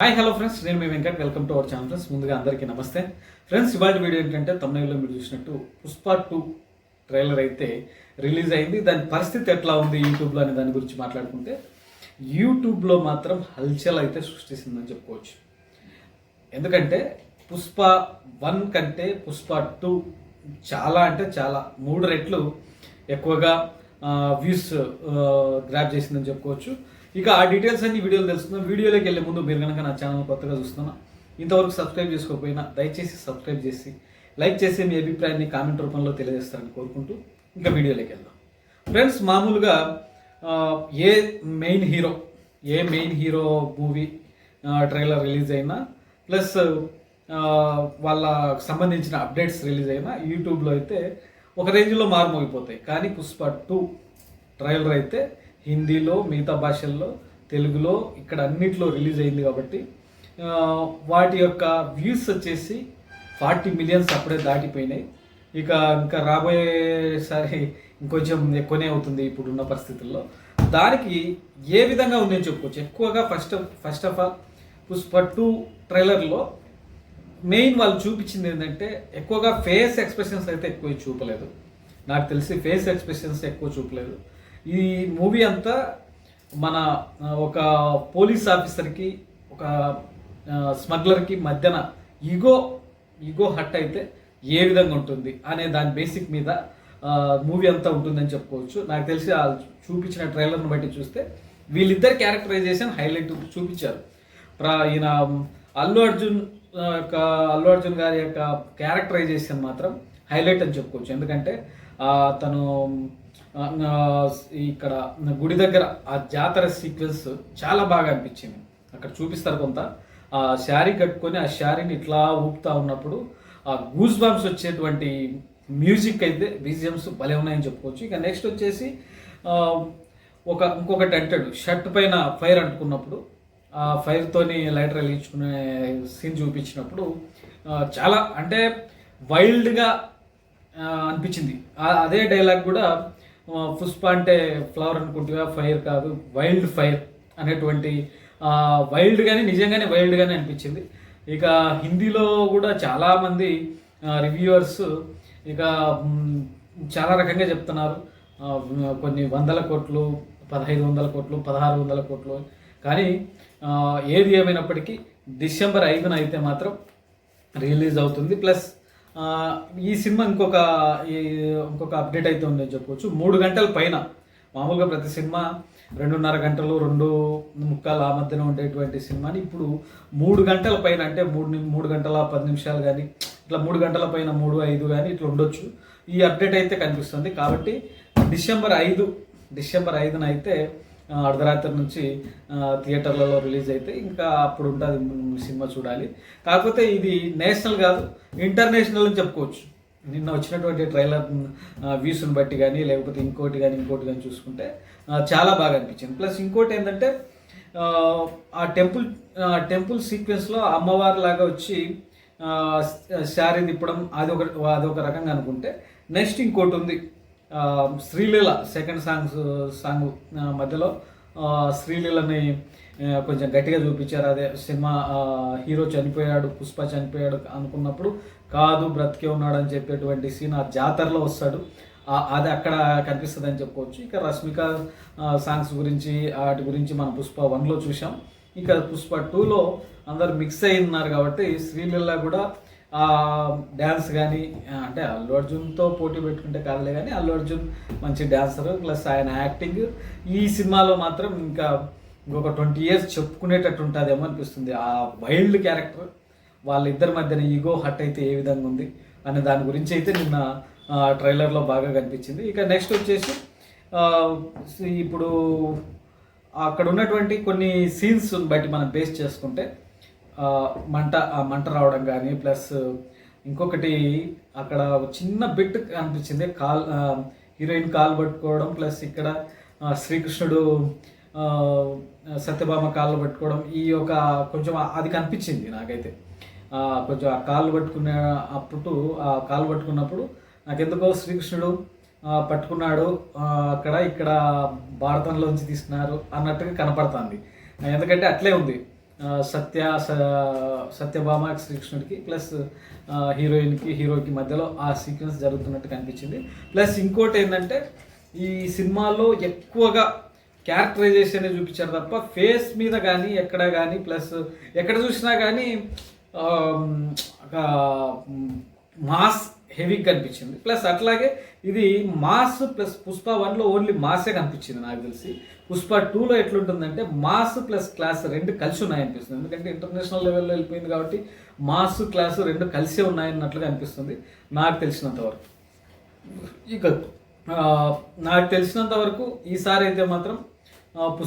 Hi hello friends నేను మీ Venkat. Welcome to our channel friends ముందుగా అందరికీ నమస్తే. ఫ్రెండ్స్ ఇవాళ వీడియో ఏంటంటే తమిళలో మీరు చూసినట్టు పుష్ప టూ ట్రైలర్ అయితే రిలీజ్ అయింది. దాని పరిస్థితి ఎట్లా ఉంది యూట్యూబ్లో అనే దాని గురించి మాట్లాడుకుంటే యూట్యూబ్లో మాత్రం హల్చల్ అయితే సృష్టిస్తుందని చెప్పుకోవచ్చు. ఎందుకంటే పుష్ప వన్ కంటే పుష్ప టూ చాలా అంటే చాలా మూడు రెట్లు ఎక్కువగా వ్యూస్ గ్రాప్ చేసిందని చెప్పుకోవచ్చు. ఇక ఆ డీటెయిల్స్ అన్ని వీడియోలు తెలుసుకుందాం. వీడియోలోకి వెళ్ళే ముందు మీరు కనుక నా ఛానల్ కొత్తగా చూస్తున్నా ఇంతవరకు సబ్స్క్రైబ్ చేసుకోకపోయినా దయచేసి సబ్స్క్రైబ్ చేసి లైక్ చేసి మీ అభిప్రాయాన్ని కామెంట్ రూపంలో తెలియజేస్తారని కోరుకుంటూ ఇంకా వీడియోలోకి వెళ్దాం. ఫ్రెండ్స్ మామూలుగా ఏ మెయిన్ హీరో ఏ main hero movie trailer release అయినా ప్లస్ వాళ్ళ సంబంధించిన అప్డేట్స్ రిలీజ్ అయినా యూట్యూబ్లో అయితే ఒక రేంజ్లో మారుమోగిపోతాయి. కానీ పుష్ప టూ ట్రైలర్ అయితే హిందీలో మిగతా భాషల్లో తెలుగులో ఇక్కడ అన్నిట్లో రిలీజ్ అయింది కాబట్టి వాటి యొక్క వ్యూస్ వచ్చేసి ఫార్టీ మిలియన్స్ అప్పుడే దాటిపోయినాయి. ఇక ఇంకా రాబోయేసారి ఇంకొంచెం ఎక్కువనే అవుతుంది ఇప్పుడున్న పరిస్థితుల్లో. దానికి ఏ విధంగా ఉందని చెప్పుకోవచ్చు? ఎక్కువగా first first of all Pushpa two ట్రైలర్లో మెయిన్ వాళ్ళు చూపించింది ఏంటంటే ఎక్కువగా ఫేస్ ఎక్స్ప్రెషన్స్ అయితే ఎక్కువ చూపలేదు. నాకు తెలిసి ఫేస్ ఎక్స్ప్రెషన్స్ ఎక్కువ చూపలేదు. ఈ మూవీ అంతా మన ఒక పోలీస్ ఆఫీసర్కి ఒక స్మగ్లర్కి మధ్యన ఈగో ఈగో హట్ అయితే ఏ విధంగా ఉంటుంది అనే దాని బేసిక్ మీద మూవీ అంతా ఉంటుందని చెప్పుకోవచ్చు. నాకు తెలిసి చూపించిన ట్రైలర్ని బట్టి చూస్తే వీళ్ళిద్దరు క్యారెక్టరైజేషన్ హైలైట్ చూపించారు. ప్రా ఈయన అల్లు అర్జున్ యొక్క అల్లు అర్జున్ గారి యొక్క క్యారెక్టరైజేషన్ మాత్రం హైలైట్ అని చెప్పుకోవచ్చు. ఎందుకంటే తను ఇక్కడ గుడి దగ్గర ఆ జాతర సీక్వెన్స్ చాలా బాగా అనిపించింది. అక్కడ చూపిస్తారు కొంత. ఆ శారీ కట్టుకొని ఆ శారీని ఇట్లా ఊపుతా ఉన్నప్పుడు ఆ గూస్ బాంబ్స్ వచ్చేటువంటి మ్యూజిక్ అయితే బీజిఎమ్స్ భలే ఉన్నాయని చెప్పుకోవచ్చు. ఇక నెక్స్ట్ వచ్చేసి ఒక ఇంకొకటి అంటాడు షర్ట్ పైన ఫైర్ అంటుకున్నప్పుడు ఆ ఫైర్తోని లైటర్ వెలిగించుకునే సీన్ చూపించినప్పుడు చాలా అంటే వైల్డ్గా అనిపించింది. అదే డైలాగ్ కూడా పుష్ప అంటే ఫ్లవర్ అనుకుంటుగా ఫైర్ కాదు వైల్డ్ ఫైర్ అనేటువంటి వైల్డ్గానే నిజంగానే వైల్డ్గానే అనిపించింది. ఇక హిందీలో కూడా చాలామంది రివ్యూవర్స్ ఇక చాలా రకంగా చెప్తున్నారు. కొన్ని వందల కోట్లు పదహైదు వందల కోట్లు పదహారు వందల కోట్లు. కానీ ఏది ఏమైనప్పటికీ డిసెంబర్ ఐదున అయితే మాత్రం రిలీజ్ అవుతుంది. ప్లస్ ఈ సినిమా ఇంకొక ఈ- ఇంకొక అప్డేట్ అయితే ఉందని చెప్పవచ్చు మూడు గంటల పైన మామూలుగా ప్రతి సినిమా రెండున్నర గంటలు రెండు ముక్కలు ఆ మధ్యన ఉండేటువంటి సినిమాని ఇప్పుడు మూడు గంటల పైన అంటే మూడు మూడు గంటల పది నిమిషాలు కానీ ఇట్లా మూడు గంటల పైన మూడు ఐదు కానీ ఇట్లా ఉండొచ్చు. ఈ అప్డేట్ అయితే కనిపిస్తుంది. కాబట్టి డిసెంబర్ ఐదు డిసెంబర్ ఐదున అయితే అర్ధరాత్రి నుంచి థియేటర్లలో రిలీజ్ అయితే ఇంకా అప్పుడు ఉంటుంది సినిమా చూడాలి. కాకపోతే ఇది నేషనల్ కాదు ఇంటర్నేషనల్ అని చెప్పుకోవచ్చు. నిన్న వచ్చినటువంటి ట్రైలర్ వ్యూస్ని బట్టి కానీ లేకపోతే ఇంకోటి కానీ ఇంకోటి కానీ చూసుకుంటే చాలా బాగా అనిపించింది. ప్లస్ ఇంకోటి ఏంటంటే ఆ, టెంపుల్ ఆ టెంపుల్ సీక్వెన్స్లో అమ్మవారి లాగా వచ్చి శారీ తిప్పడం అది ఒక అది ఒక రకంగా అనుకుంటే నెక్స్ట్ ఇంకోటి ఉంది. శ్రీలీల సెకండ్ సాంగ్స్ సాంగ్ మధ్యలో శ్రీలీలని కొంచెం గట్టిగా చూపించారు. అదే సినిమా హీరో చనిపోయాడు పుష్ప చనిపోయాడు అనుకున్నప్పుడు కాదు బ్రతికే ఉన్నాడు అని చెప్పేటువంటి సీన్ ఆ జాతరలో వస్తాడు. అది అక్కడ కనిపిస్తుంది అని చెప్పుకోవచ్చు. ఇక రష్మిక సాంగ్స్ గురించి వాటి గురించి మనం పుష్ప వన్లో చూసాం ఇక పుష్ప టూలో అందరు మిక్స్ అయి ఉన్నారు కాబట్టి శ్రీలీల కూడా డ్యాన్స్ కానీ అంటే అల్లు అర్జున్తో పోటీ పెట్టుకుంటే కాదులే కానీ అల్లు అర్జున్ మంచి డ్యాన్సర్ ప్లస్ ఆయన యాక్టింగ్ ఈ సినిమాలో మాత్రం ఇంకా ఇంకొక ట్వంటీ ఇయర్స్ చెప్పుకునేటట్టు ఉంటుందేమో అనిపిస్తుంది. ఆ వైల్డ్ క్యారెక్టర్ వాళ్ళిద్దరి మధ్యన ఈగో హట్ అయితే ఏ విధంగా ఉంది అనే దాని గురించి అయితే నిన్న ట్రైలర్లో బాగా కనిపించింది. ఇక నెక్స్ట్ వచ్చేసి ఇప్పుడు అక్కడ ఉన్నటువంటి కొన్ని సీన్స్ బట్టి మనం బేస్ చేసుకుంటే మంట మంట రావడం కానీ ప్లస్ ఇంకొకటి అక్కడ చిన్న బిట్ అనిపించింది. కాల్ హీరోయిన్ కాలు పట్టుకోవడం ప్లస్ ఇక్కడ శ్రీకృష్ణుడు సత్యభామ కాళ్ళు పట్టుకోవడం ఈ ఒక కొంచెం అది కనిపించింది నాకైతే. కొంచెం ఆ కాళ్ళు పట్టుకునే అప్పుడు ఆ కాళ్ళు పట్టుకున్నప్పుడు నాకెందుకో శ్రీకృష్ణుడు పట్టుకున్నాడు అక్కడ ఇక్కడ భారతంలోంచి తీసుకున్నారు అన్నట్టుగా కనపడుతుంది. ఎందుకంటే అట్లే ఉంది. సత్య స- సత్యభామ శ్రీకృష్ణుడికి ప్లస్ హీరోయిన్కి హీరోకి మధ్యలో ఆ సీక్వెన్స్ జరుగుతున్నట్టు కనిపించింది. ప్లస్ ఇంకోటి ఏంటంటే ఈ సినిమాలో ఎక్కువగా క్యారెక్టరైజేషన్ చూపించారు తప్ప ఫేస్ మీద కానీ ఎక్కడ కానీ ప్లస్ ఎక్కడ చూసినా కానీ ఒక మాస్ హెవీగా కనిపించింది. ప్లస్ అట్లాగే ఇది మాస్ ప్లస్ పుష్ప వన్లో ఓన్లీ మాసే కనిపించింది నాకు తెలిసి. పుష్ప టూలో ఎట్లుంటుందంటే మాస్ ప్లస్ క్లాస్ రెండు కలిసి ఉన్నాయనిపిస్తుంది. ఎందుకంటే ఇంటర్నేషనల్ లెవెల్లో వెళ్ళిపోయింది కాబట్టి మాస్ క్లాస్ రెండు కలిసే ఉన్నాయన్నట్లుగా అనిపిస్తుంది నాకు తెలిసినంత వరకు. ఇక నాకు తెలిసినంత వరకు ఈసారి అయితే మాత్రం పుష్ప